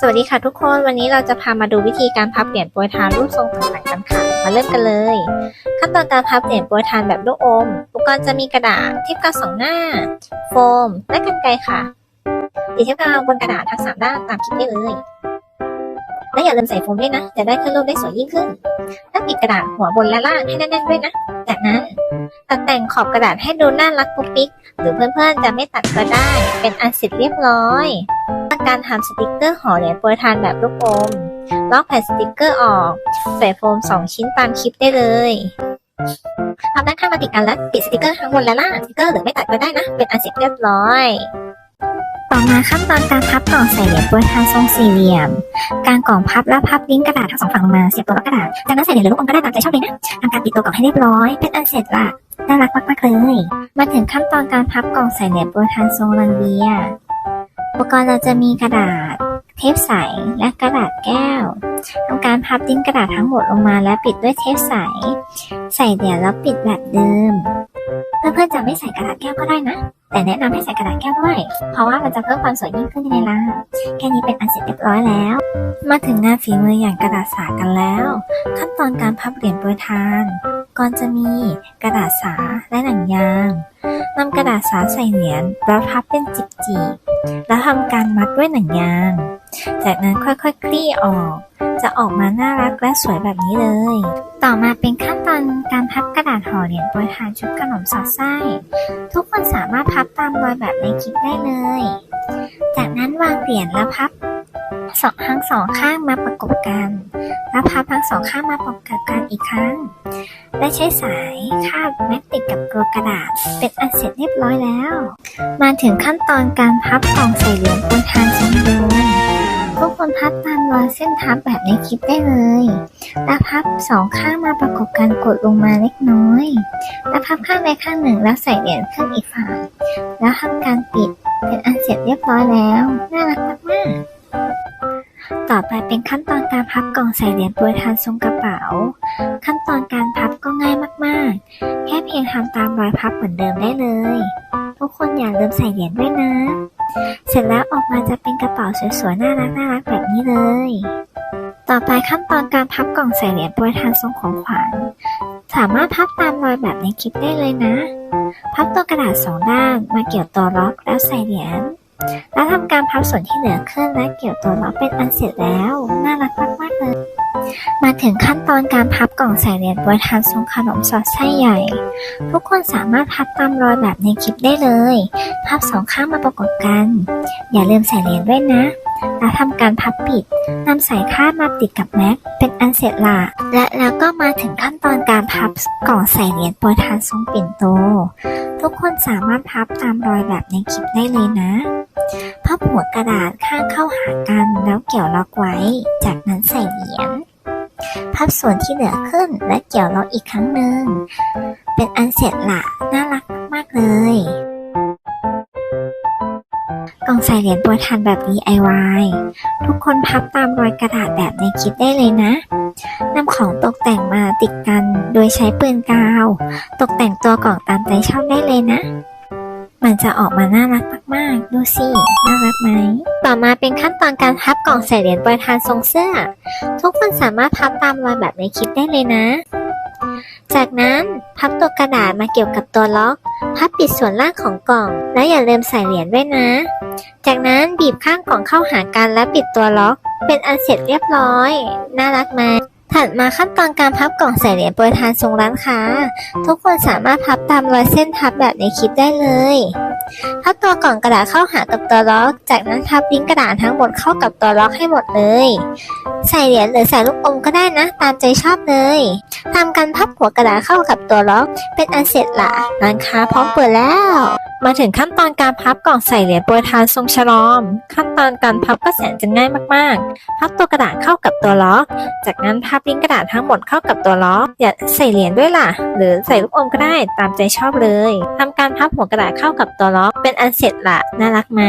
สวัสดีค่ะทุกคนวันนี้เราจะพามาดูวิธีการพับเหรียญโปรยทานรูปทรงต่างๆกันค่ะ มาเริ่มกันเลย ขั้นตอนการพับเหรียญโปรยทานแบบลูกอม อุปกรณ์จะมีกระดาษที่กาวสองหน้า โฟม และกรรไกรค่ะติดเทปกาวบนกระดาษทั้งสามด้านตามคลิปได้เลยและอย่าลืมใส่โฟมด้วยนะ จะได้ขึ้นรูปได้สวยยิ่งขึ้นและปิดกระดาษหัวบนและล่างให้แน่นๆด้วยนะ จากนั้นตัดแต่งขอบกระดาษให้ดูน่ารักปุ๊กปิ๊กหรือเพื่อนๆจะไม่ตัดก็ได้ เป็นอันเสร็จเรียบร้อย การทำสติกเกอร์ห่อเหรียญโปรยทานแบบลูกอม ลอกแผ่นสติกเกอร์ออก ใส่โฟม 2 ชิ้นตามคลิปได้เลยทำด้านข้างมาติดกันแล้วติดสติกเกอร์ทั้งบนและล่างสติกเกอร์หรือไม่ตัดก็ได้นะ เป็นอันเสร็จเรียบร้อย ต่อมาขั้นตอนการพับกล่องใส่เหรียญโปรยทานทรงสี่เหลี่ยม การกล่องพับและพับลิ้นกระดาษทั้งสองฝั่งลงมาเสียบตัวกระดาษจากนั้นใส่เหรียญหรือลูกอมก็ได้ตามใจชอบเลยนะทำการปิดตัวกล่องให้เรียบร้อย เป็นอันเสร็จละน่ารักมากๆเลย มาถึงขั้นตอนการพับกล่องใส่เหรียญโปรยทานทรงรังเวีย อุปกรณ์เราจะมีกระดาษ เทปใสและกระดาษแก้วทำการพับดิ้นกระดาษทั้งหมดลงมาและปิดด้วยเทปใส ใส่เหรียญแล้วปิดแบบเดิม เพื่อนๆจะไม่ใส่กระดาษแก้วก็ได้นะ แต่แนะนำให้ใส่กระดาษแก้วด้วย เพราะว่ามันจะเพิ่มความสวยยิ่งขึ้นในล่ะแค่นี้เป็นอันเสร็จเรียบร้อยแล้ว มาถึงงานฝีมืออย่างกระดาษสากันแล้ว ขั้นตอนการพับเหรียญโปรยทานก่อนจะมีกระดาษสาและหนังยางนำกระดาษสาใส่เหรียญแล้วพับเป็นจิบๆ แล้วทำการมัดด้วยหนังยาง จากนั้นค่อยๆคลี่ออก จะออกมาน่ารักและสวยแบบนี้เลย ต่อมาเป็นขั้นตอนการพับกระดาษห่อเหรียญโปรยทานชุดขนมสอดไส้ ทุกคนสามารถพับตามรอยแบบในคลิปได้เลย จากนั้นวางเหรียญแล้วพับ สองทั้งสองข้างมาประกบกัน แล้วพับทั้งสองข้างมาประกบกันอีกครั้ง และใช้สายคาดแมกติดกับตัวกระดาษ เป็นอันเสร็จเรียบร้อยแล้ว มาถึงขั้นตอนการพับกล่องใส่เหรียญโปรยทานจำนวนทุกคนพับตามรอยเส้นทับแบบในคลิปได้เลย แล้วพับสองข้างมาประกบกันกดลงมาเล็กน้อย แล้วพับข้างใดข้างหนึ่งแล้วใส่เหรียญขึ้นอีกฝั่ง แล้วทำการปิดเป็นอันเสร็จเรียบร้อยแล้ว น่ารักมากๆ ต่อไปเป็นขั้นตอนการพับกล่องใส่เหรียญโปรยทานทรงกระเป๋า ขั้นตอนการพับก็ง่ายมากๆ แค่เพียงทำตามรอยพับเหมือนเดิมได้เลย ทุกคนอย่าลืมใส่เหรียญด้วยนะ เสร็จแล้วออกมาจะเป็นกระเป๋าสวยๆน่ารักน่ารักแบบนี้เลย ต่อไปขั้นตอนการพับกล่องใส่เหรียญโปรยทานทรงของขวัญสามารถพับตามรอยแบบในคลิปได้เลยนะ พับตัวกระดาษสองด้านมาเกี่ยวตัวล็อกแล้วใส่เหรียญ แล้วทำการพับส่วนที่เหลือขึ้นและเกี่ยวตัวล็อกเป็นอันเสร็จแล้ว น่ารักมากๆเลยมาถึงขั้นตอนการพับกล่องใส่เหรียญโปรยทานทรงขนมสอดไส้ใหญ่ ทุกคนสามารถพับตามรอยแบบในคลิปได้เลย พับสองข้างมาประกบกัน อย่าลืมใส่เหรียญด้วยนะ แล้วทำการพับปิดนำสายคาดมาติดกับแม็กเป็นอันเสร็จละและแล้วก็มาถึงขั้นตอนการพับกล่องใส่เหรียญโปรยทานทรงปิ่นโต ทุกคนสามารถพับตามรอยแบบในคลิปได้เลยนะ พับหัวกระดาษข้างเข้าหากันแล้วเกี่ยวล็อกไว้ จากนั้นใส่เหรียญพับส่วนที่เหลือขึ้นและเกี่ยวล็อกอีกครั้งหนึ่ง เป็นอันเสร็จละน่ารักมากเลย กล่องใส่เหรียญโปรยทานแบบ DIY ทุกคนพับตามรอยกระดาษแบบในคลิปได้เลยนะนำของตกแต่งมาติดกันโดยใช้ปืนกาว ตกแต่งตัวกล่องตามใจชอบได้เลยนะ มันจะออกมาน่ารัก มาก ดูสิ น่ารักไหม ต่อมาเป็นขั้นตอนการพับกล่องใส่เหรียญปรยทานทรงเสื้อ ทุกคนสามารถพับตามรอยแบบในคลิปได้เลยนะ จากนั้นพับตัวกระดาษมาเกี่ยวกับตัวล็อก พับปิดส่วนล่างของกล่อง และอย่าลืมใส่เหรียญด้วยนะ จากนั้นบีบข้างกล่องเข้าหากันและปิดตัวล็อก เป็นอันเสร็จเรียบร้อย น่ารักไหมถัดมาขั้นตอนการพับกล่องใส่เหรียญโปรยทานทรงร้านค้า ทุกคนสามารถพับตามรอยเส้นพับแบบในคลิปได้เลย พับตัวกล่องกระดาษเข้าหากับตัวล็อก จากนั้นพับลิ้นกระดาษทั้งหมดเข้ากับตัวล็อกให้หมดเลย ใส่เหรียญหรือใส่ลูกอมก็ได้นะ ตามใจชอบเลยทำการพับหัวกระดาษเข้ากับตัวล็อก เป็นอันเสร็จละร้านค้าพร้อมเปิดแล้ว มาถึงขั้นตอนการพับกล่องใส่เหรียญโปรยทานทรงฉลอม ขั้นตอนการพับก็แสนจะง่ายมากๆ พับตัวกระดาษเข้ากับตัวล็อกจากนั้นพับลิ้นกระดาษทั้งหมดเข้ากับตัวล็อกอย่าใส่เหรียญด้วยล่ะ หรือใส่ลูกอมก็ได้ตามใจชอบเลยทำการพับหัวกระดาษเข้ากับตัวล็อกเป็นอันเสร็จละน่ารักไหม